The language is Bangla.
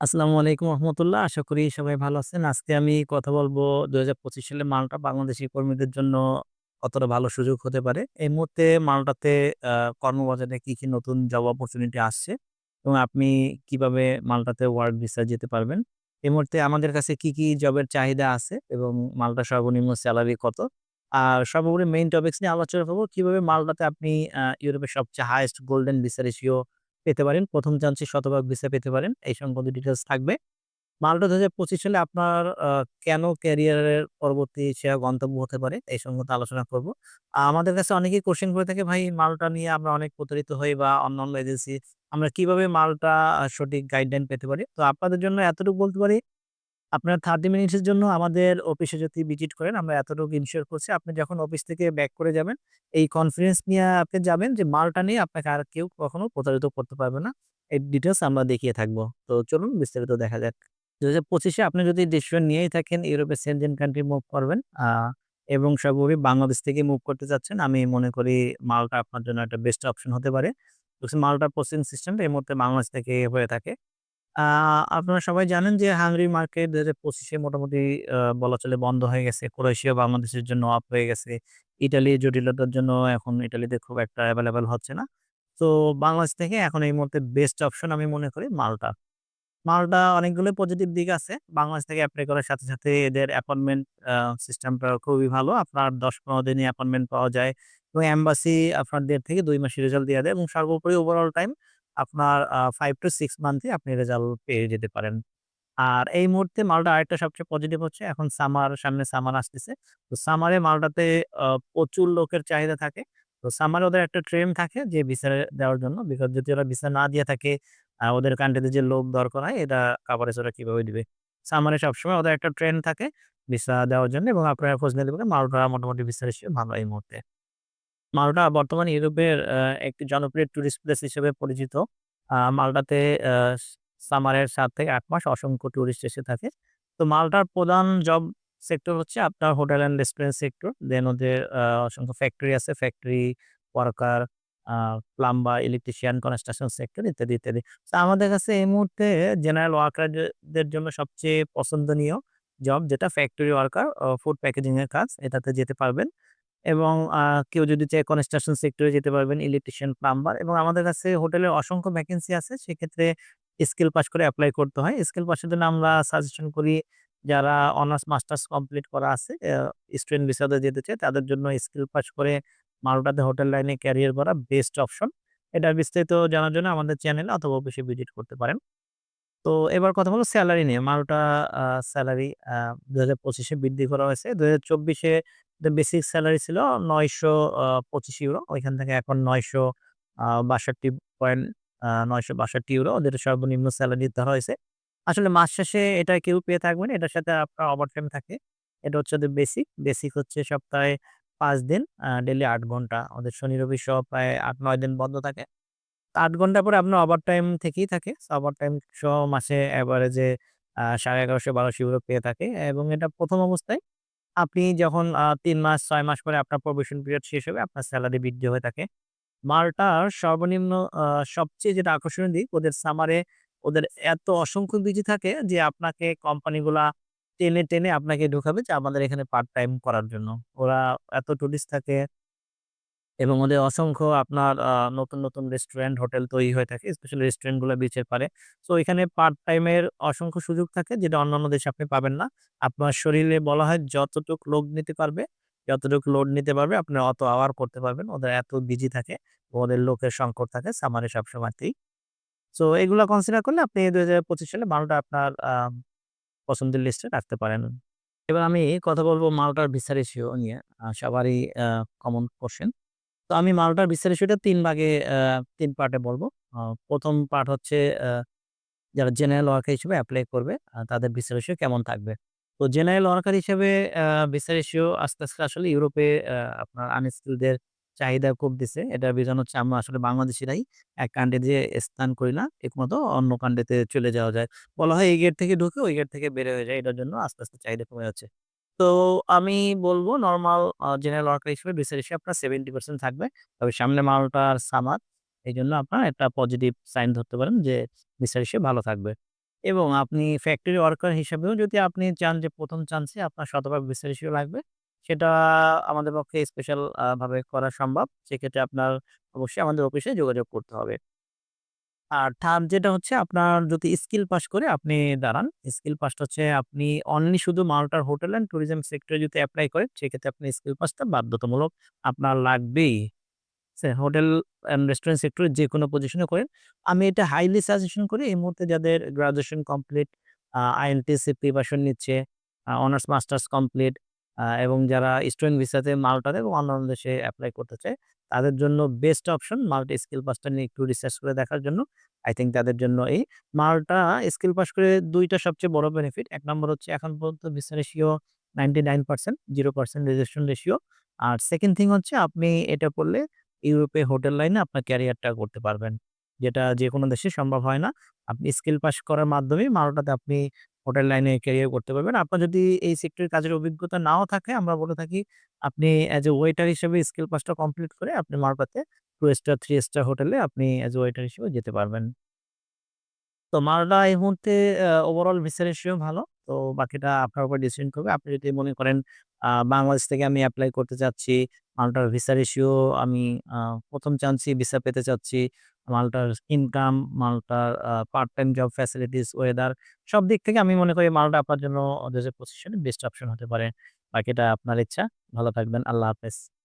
আসসালামু আলাইকুম রহমতুল্লাহ। আশা করি সবাই ভালো আছেন। আজকে আমি কথা বলব ২০২৫ সালে মালটা বাংলাদেশী কর্মীদের জন্য কতটা ভালো সুযোগ হতে পারে। এই মুহূর্তে মাল্টাতে কর্মবাজারে কি, কি নতুন জব অপরচুনিটি আসছে এবং আপনি কীভাবে মালটাতে ওয়ার্ক ভিসায় যেতে পারবেন। এই মুহূর্তে আমাদের কাছে কি, কি জবের চাহিদা আছে এবং মালটা সর্বনিম্ন স্যালারি কত? আর সর্বোপরি মেইন টপিকস নিয়ে আলোচনা করব কীভাবে মাল্টাতে আপনি ইউরোপের সবচেয়ে হাইয়েস্ট গোল্ডেন ভিসা রেশিও পেতে পারেন। প্রথম চান্সে শতভাগ ভিসা পেতে পারেন। এই সংক্রান্ত ডিটেলস থাকবে। মালটা দু হাজার পঁচিশ সালে আপনার কেন ক্যারিয়ারের পরবর্তী সেরা গন্তব্য হতে পারে এই সম্বন্ধে আলোচনা করব। আমাদের কাছে অনেকেই কোশ্চেন করে থাকে, "ভাই মালটা নিয়ে আমরা অনেক প্রতারিত হই বা অন্য অন্য এজেন্সি আমরা কীভাবে মালটা সঠিক গাইডলাইন পেতে পারি?" তো আপনাদের জন্য এতটুকু বলতে পারি, আপনার 30 মিনিটসের জন্য আমাদের অফিসে যদি ভিজিট করেন আমরা এতটুকু ইনশিওর করছি আপনি যখন অফিস থেকে ব্যাক করে যাবেন, এই কনফিডেন্স নিয়ে আপনি যাবেন যে মালটা নিয়ে আপনাকে আর কেউ কখনো প্রতারিত করতে পারবে না। এই ডিটেলস আমরা দেখিয়ে থাকব। তো চলুন বিস্তারিত দেখা যাক। ২০২৫ পঁচিশে আপনি যদি ডিসিশন নিয়েই থাকেন ইউরোপের সেনজেন কান্ট্রি মুভ করবেন এবং সর্বোপরি বাংলাদেশ থেকে মুভ করতে চাচ্ছেন, আমি মনে করি মালটা আপনার জন্য একটা বেস্ট অপশন হতে পারে। মাল্টার প্রসেসিং সিস্টেমটা এই মুহূর্তে বাংলাদেশ থেকে হয়ে থাকে। আপনারা সবাই জানেন যে হাঙ্গেরি মার্কেট ২০২৫ এ মোটামুটি বলা চলে বন্ধ হয়ে গেছে। ক্রোয়েশিয়া বাংলাদেশের জন্য অফ হয়ে গেছে। ইটালি জটিলতার জন্য এখন ইটালিতে খুব একটা অ্যাভেলেবেল হচ্ছে না। তো বাংলাদেশ থেকে এখন এই মুহূর্তে বেস্ট অপশন আমি মনে করি মালটা মালটা অনেকগুলো পজিটিভ দিক আছে। বাংলাদেশ থেকে অ্যাপ্লাই করার সাথে, সাথে এদের অ্যাপয়েন্টমেন্ট সিস্টেমটা খুবই ভালো। আপনার দশ পনেরো দিনে অ্যাপয়েন্টমেন্ট পাওয়া যায় এবং এম্বাসি আপনার ১.৫ থেকে দুই মাসের রেজাল্ট দিয়ে দেয় এবং সর্বোপরি ওভারঅল টাইম আপনার 5 টু 6 মান্থে আপনি রেজাল্ট পেয়ে যেতে পারেন। আর এই মুহূর্তে মালটা আরেকটা সবচেয়ে পজিটিভ হচ্ছে এখন সামার সামনে সামার আসতেছে। তো সামারে মালটাতে প্রচুর লোকের চাহিদা থাকে। তো সামারে ওদের একটা ট্রেন থাকে যে ভিসা দেওয়ার জন্য। বিকজ যদি ওরা ভিসা না দিয়ে থাকে ওদের কান্ট্রিতে যে লোক দরকার হয়, এটা কভারেজ ওরা কীভাবে দিবে? সামারে সবসময় ওদের একটা ট্রেন থাকে ভিসা দেওয়ার জন্য এবং আপনারা খোঁজ নিতে পারেন মাল্টা মোটামুটি ভিসা ভালো এই মুহূর্তে। মাল্টা বর্তমানে ইউরোপের একটি জনপ্রিয় টুরিস্ট প্লেস হিসেবে পরিচিত। আ মাল্টাতে আ সামারের ৭ থেকে ৮ মাস অসংখ্য টুরিস্ট এসে থাকে। তো মাল্টার প্রধান জব সেক্টর হচ্ছে আপনার hotel and restaurant sector. Then ওদের অসংখ্য ফ্যাক্টরি আছে। Factory worker, plumber, electrician, construction sector ইত্যাদি, ইত্যাদি। তো আমাদের কাছে এই মুহূর্তে জেনারেল ওয়ার্কার দের জন্য সবচেয়ে পছন্দনীয় জব যেটা ফ্যাক্টরি ওয়ার্কার, ও ফুড প্যাকেজিং এর কাজ এটাতে যেতে পারবেন। এবং কেউ যদি চায় কনস্ট্রাকশন সেক্টরে যেতে পারবেন, ইলেকট্রিশিয়ান, প্লাম্বার এবং আমাদের কাছে হোটেলে অসংখ্য ভ্যাকেন্সি আছে। সেক্ষেত্রে স্কিল পাস করে অ্যাপ্লাই করতে হয়। স্কিল পাসের জন্য আমরা সাজেশন করি যারা অনার্স, মাস্টার্স কমপ্লিট করা আছে, স্টুডেন্ট ভিসাতে যেতে চায় তাদের জন্য স্কিল পাস করে মাল্টাতে হোটেল লাইনে ক্যারিয়ার করা বেস্ট অপশন। এটা বিস্তারিত জানার জন্য আমাদের চ্যানেলে অথবা অফিসে ভিজিট করতে পারেন। তো এবার কথা বলব স্যালারি নিয়ে। মাল্টা সেলারি আ ২০২৫ এ বৃদ্ধি করা হয়েছে। ২০২৪ এ the বেসিক সেলারি ছিল ৯০০ আ ২৫ ইউরো। ওইখান থেকে এখন ৯০০ আ ৬২ পয়েন্ট নয়শো বাষট্টি ইউরো ওদের সর্বনিম্ন সেলারি ধরা হয়েছে। আসলে মাস শেষে এটা কেউ পেয়ে থাকবে না। এটার সাথে আপনার ওভারটাইম থাকে। এটা হচ্ছে ওদের বেসিক। বেসিক হচ্ছে সপ্তাহে পাঁচ দিন, আ ডেইলি ৮ ঘণ্টা। ওদের শনি, রবি সহ প্রায় ৮-৯ দিন বন্ধ থাকে। আট ঘণ্টা পরে আপনার ওভারটাইম থেকেই থাকে। ওভারটাইম সহ মাসে এভারেজে আ ১১৫০-১২০০ ইউরো পেয়ে থাকে এবং এটা প্রথম অবস্থায় আপনি যখন তিন ৩ মাস ছয় মাস পরে আপনার প্রবেশন পিরিয়ড শেষ হবে আপনার স্যালারি বৃদ্ধি হয়ে থাকে। মালটার সর্বনিম্ন সবচেয়ে যেটা আকর্ষণীয় দিক ওদের সামারে ওদের এত অসংখ্য বিজি থাকে যে আপনাকে কোম্পানিগুলা টেনে, টেনে আপনাকে ঢুকাবে যে আমাদের এখানে পার্ট টাইম করার জন্য। ওরা এত টুরিস্ট থাকে এবং ওদের অসংখ্য আপনার নতুন, নতুন রেস্টুরেন্ট, হোটেল তৈরি হয়ে থাকে। স্পেশালি রেস্টুরেন্টগুলা বিচের পারে সো এখানে পার্ট টাইম এর অসংখ্য সুযোগ থাকে যেটা অন্যান্য দেশে আপনি পাবেন না। আপনার শরীরে বলা হয় যতটুক লোড নিতে পারবে, যতটুক লোড নিতে পারবে আপনি অত আওয়ার করতে পারবেন। ওদের এত বিজি থাকে। ওদের লোকের সংকট থাকে সামারে সবসময়তেই। সো এগুলা কনসিডার করলে আপনি ২০২৫ সালে মাল্টা আপনার পছন্দের লিস্টে রাখতে পারেন। এবার আমি কথা বলব মাল্টার ভিসা রেশিও নিয়ে। সবারই কমন কোয়েশ্চেন। তো আমি মাল্টার রেশিওটা ৩ ভাগে তিন ৩ পার্টে বলব ১ম পার্ট হচ্ছে যারা জেনারেল ওয়ার্কার হিসেবে অ্যাপ্লাই করবে তাদের রেশিও কেমন থাকবে। তো জেনারেল ওয়ার্কার হিসেবে ভিসা আস্তে, আস্তে আসলে ইউরোপে আপনার আনস্কিলদের চাহিদা খুব দিছে। এটার রিজন হচ্ছে আমরা আসলে বাংলাদেশিরাই এক কান্ট্রি দিয়ে স্থান করি না। ঠিকমতো অন্য কান্ট্রিতে চলে যাওয়া যায়। বলা হয় এই গেট থেকে ঢুকে ওই গেট থেকে বের হয়ে যায়। এটার জন্য আস্তে, আস্তে চাহিদা কমে যাচ্ছে। তো আমি বলব নর্মাল জেনারেল ওয়ার্কার হিসেবে ভিসা রেশিও আপনার 70% থাকবে। তবে সামনে মাল্টা আর সামার। জন্য আপনার একটা পজিটিভ সাইন ধরতে পারেন যে ভিসা রেশিও ভালো থাকবে। এবং আপনি ফ্যাক্টরি ওয়ার্কার হিসাবেও যদি আপনি চান যে ১ম চান্সে আপনার শতভাগ ভিসা রেশিও লাগবে, সেটা আমাদের পক্ষে স্পেশাল ভাবে করা সম্ভব। সেক্ষেত্রে আপনার অবশ্যই আমাদের অফিসে যোগাযোগ করতে হবে। আর 3rd যেটা হচ্ছে আপনার যদি স্কিল পাস করে আপনি দাঁড়ান। স্কিল পাসটা হচ্ছে আপনি অনলি শুধু মাল্টার হোটেল অ্যান্ড ট্যুরিজম সেক্টরে যদি অ্যাপ্লাই করেন, সেক্ষেত্রে আপনি স্কিল পাসটা বাধ্যতামূলক আপনার লাগবেই। হোটেল অ্যান্ড রেস্টুরেন্ট সেক্টরে যেকোনো পজিশনে করেন। আমি এটা হাইলি সাজেশন করি এই মুহূর্তে যাদের গ্রাজুয়েশন কমপ্লিট, আ আইএলটিএস প্রিপারেশন নিচ্ছে, অনার্স মাস্টার্স কমপ্লিট এবং যারা স্টুডেন্ট ভিসাতে মাল্টাতে এবং অন্যান্য দেশে অ্যাপ্লাই করতে চায়, তাদের জন্য বেস্ট অপশন মাল্টা স্কিল পাসটা নিয়ে একটু রিসার্চ করে দেখার জন্য। আই থিংক তাদের জন্য এই মাল্টা স্কিল পাস করে দুইটা সবচেয়ে বড় বেনিফিট। এক নম্বর হচ্ছে এখন পর্যন্ত ভিসা রেশিও 99% 0% রিজেকশন রেশিও। আর সেকেন্ড থিং হচ্ছে আপনি এটা করলে ইউরোপে হোটেল লাইনে আপনার ক্যারিয়ারটা করতে পারবেন। যেটা যেকোনো দেশে সম্ভব হয় না। আপনি স্কিল পাস করার মাধ্যমে মাল্টাতে আপনি হোটেল লাইনে ক্যারিয়ার করতে পারবেন। আপনার যদি এই সেক্টরে কাজের অভিজ্ঞতা নাও থাকে, আমরা বলে থাকি আপনি অ্যাজ এ ওয়েটার হিসেবে স্কিল পাসটা কমপ্লিট করে আপনি মাল্টাতে 2 স্টার, থ্রি স্টার হোটেলে আপনি অ্যাজ এ ওয়েটার হিসেবে যেতে পারবেন। তো মাল্টা এই মুহূর্তে ওভারঅল ভিসা রেশিও ভালো। তো বাকিটা আপনার উপর ডিসিশন করবে। আপনি যদি মনে করেন বাংলাদেশ থেকে আমি অ্যাপ্লাই করতে চাচ্ছি, মাল্টার ভিসা রেশিও আমি প্রথম ১ম ভিসা পেতে চাচ্ছি। মাল্টার ইনকাম, মালটার part time job facilities, weather সব দিক থেকে আমি মনে করি মালটা আপনার জন্য ২০২৫ সালে বেস্ট অপশন হতে পারে। বাকিটা আপনার ইচ্ছা। ভালো থাকবেন। আল্লাহ হাফেজ।